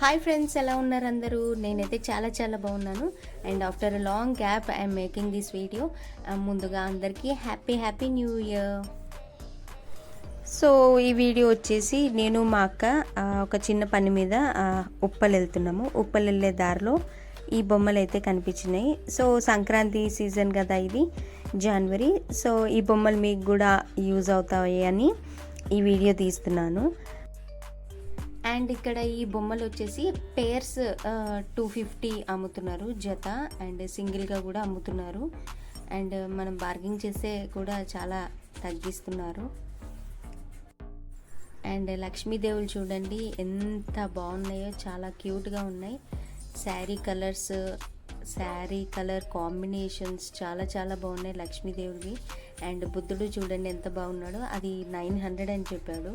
Hi friends ఎలా ఉన్నారు అందరూ? నేనైతే చాలా చాలా బాగున్నాను. And after a long gap I'm making this video ముందుగా అందరికీ happy happy new year so ఈ వీడియో వచ్చేసి నేను మా అక్క ఒక చిన్న పని మీద ఉప్పలు వెళ్తున్నాము. ఉప్పలు వెళ్ళే దారిలో ఈ బొమ్మలు అయితే కనిపించినాయి. సో సంక్రాంతి సీజన్ కదా ఇది జనవరి సో ఈ బొమ్మలు మీకు కూడా యూజ్ అవుతాయి అని ఈ వీడియో తీస్తున్నాను. అండ్ ఇక్కడ ఈ బొమ్మలు వచ్చేసి పేర్స్ టూ ఫిఫ్టీ అమ్ముతున్నారు జత అండ్ సింగిల్గా కూడా అమ్ముతున్నారు. అండ్ మనం బార్గింగ్ చేస్తే కూడా చాలా తగ్గిస్తున్నారు. అండ్ లక్ష్మీదేవులు చూడండి ఎంత బాగున్నాయో చాలా క్యూట్గా ఉన్నాయి. Sari colours sari colour combinations చాలా చాలా బాగున్నాయి లక్ష్మీదేవుడివి. అండ్ బుద్ధుడు చూడండి ఎంత బాగున్నాడో అది నైన్ హండ్రెడ్ అని చెప్పాడు.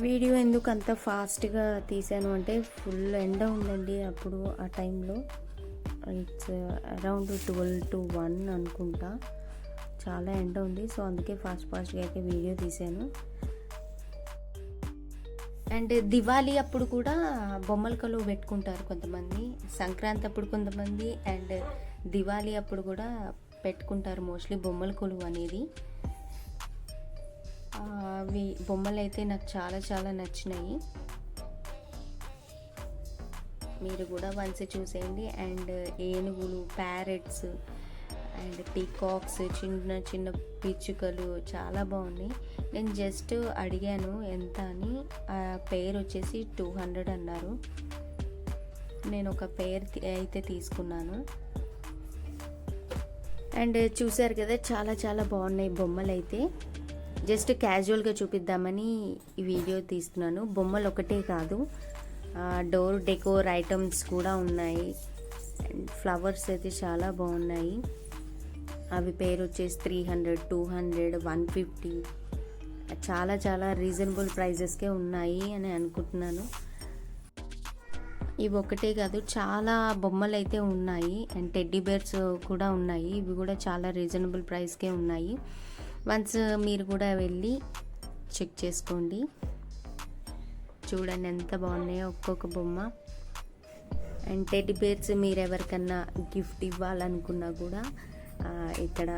వీడియో ఎందుకు అంత ఫాస్ట్గా తీసాను అంటే ఫుల్ ఎండ ఉందండి అప్పుడు ఆ టైంలో. It's around twelve to one అనుకుంటా. చాలా ఎండ ఉంది సో అందుకే ఫాస్ట్ ఫాస్ట్గా అయితే వీడియో తీసాను. అండ్ దివాళీ అప్పుడు కూడా బొమ్మల కలువ పెట్టుకుంటారు కొంతమంది సంక్రాంతి అప్పుడు కొంతమంది అండ్ దివాళీ అప్పుడు కూడా పెట్టుకుంటారు మోస్ట్లీ బొమ్మల కొలువు అనేది. అవి బొమ్మలు అయితే నాకు చాలా చాలా నచ్చినాయి. మీరు కూడా వన్స్ చూసేయండి. అండ్ ఏనుగులు ప్యారెట్స్ అండ్ పీకాక్స్ చిన్న చిన్న పిచ్చుకలు చాలా బాగున్నాయి. నేను జస్ట్ అడిగాను ఎంత అని. ఆ పేరు వచ్చేసి టూ హండ్రెడ్ అన్నారు. నేను ఒక పేరు అయితే తీసుకున్నాను. అండ్ చూసారు కదా చాలా చాలా బాగున్నాయి బొమ్మలు అయితే జస్ట్ క్యాజువల్గా చూపిద్దామని ఈ వీడియో తీస్తున్నాను. బొమ్మలు ఒకటే కాదు. డోర్ డెకోర్ ఐటమ్స్ కూడా ఉన్నాయి. అండ్ ఫ్లవర్స్ అయితే చాలా బాగున్నాయి. అవి పేరు వచ్చేసి three hundred two hundred one fifty. చాలా చాలా రీజనబుల్ ప్రైజెస్కే ఉన్నాయి అని అనుకుంటున్నాను. ఇవి ఒకటే కాదు చాలా బొమ్మలు అయితే ఉన్నాయి. అండ్ టెడ్డీ బేర్స్ కూడా ఉన్నాయి. ఇవి కూడా చాలా రీజనబుల్ ప్రైస్కే ఉన్నాయి. వన్స్ మీరు కూడా వెళ్ళి చెక్ చేసుకోండి. చూడండి ఎంత బాగున్నాయో ఒక్కొక్క బొమ్మ. అండ్ టెడ్డి బేర్స్ మీరు ఎవరికన్నా గిఫ్ట్ ఇవ్వాలనుకున్నా కూడా ఇక్కడ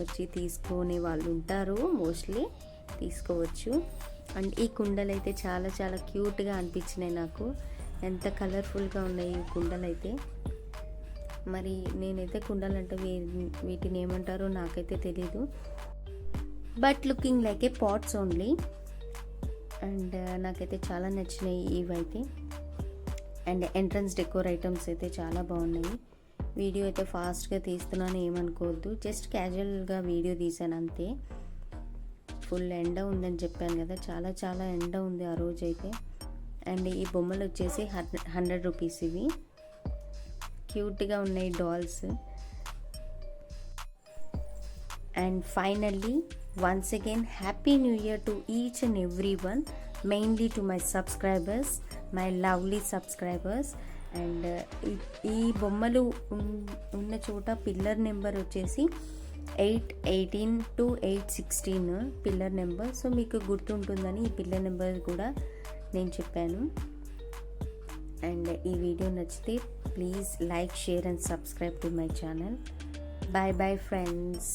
వచ్చి తీసుకునే వాళ్ళు ఉంటారు. మోస్ట్లీ తీసుకోవచ్చు. అండ్ ఈ కుండలు అయితే చాలా చాలా క్యూట్గా అనిపించినాయి నాకు. ఎంత కలర్ఫుల్గా ఉన్నాయి ఈ కుండలు అయితే. మరి నేనైతే కుండలు అంటే వీటిని ఏమంటారో నాకైతే తెలీదు. But looking like a pots only. And uh, నాకైతే చాలా నచ్చినాయి ఇవైతే. అండ్ ఎంట్రన్స్ డెకోర్ ఐటమ్స్ అయితే చాలా బాగున్నాయి. వీడియో అయితే ఫాస్ట్గా తీస్తున్నాను ఏమనుకోవద్దు. జస్ట్ క్యాజువల్గా వీడియో తీసాను అంతే. ఫుల్ ఎండ ఉందని చెప్పాను కదా చాలా చాలా ఎండ ఉంది ఆ రోజు అయితే అండ్ ఈ బొమ్మలు వచ్చేసి హండ్రెడ్ రూపీస్ ఇవి. క్యూట్గా ఉన్నాయి dolls. And finally once again happy new year to each and every one mainly to my subscribers my lovely subscribers and ఈ బొమ్మలు ఉన్న చోట పిల్లర్ నెంబర్ వచ్చేసి eight eighteen to eight sixteen pillar number so మీకు గుర్తుంటుందని ఈ pillar number కూడా నేను చెప్పాను. అండ్ ఈ వీడియో నచ్చితే please like share and subscribe to my channel bye bye friends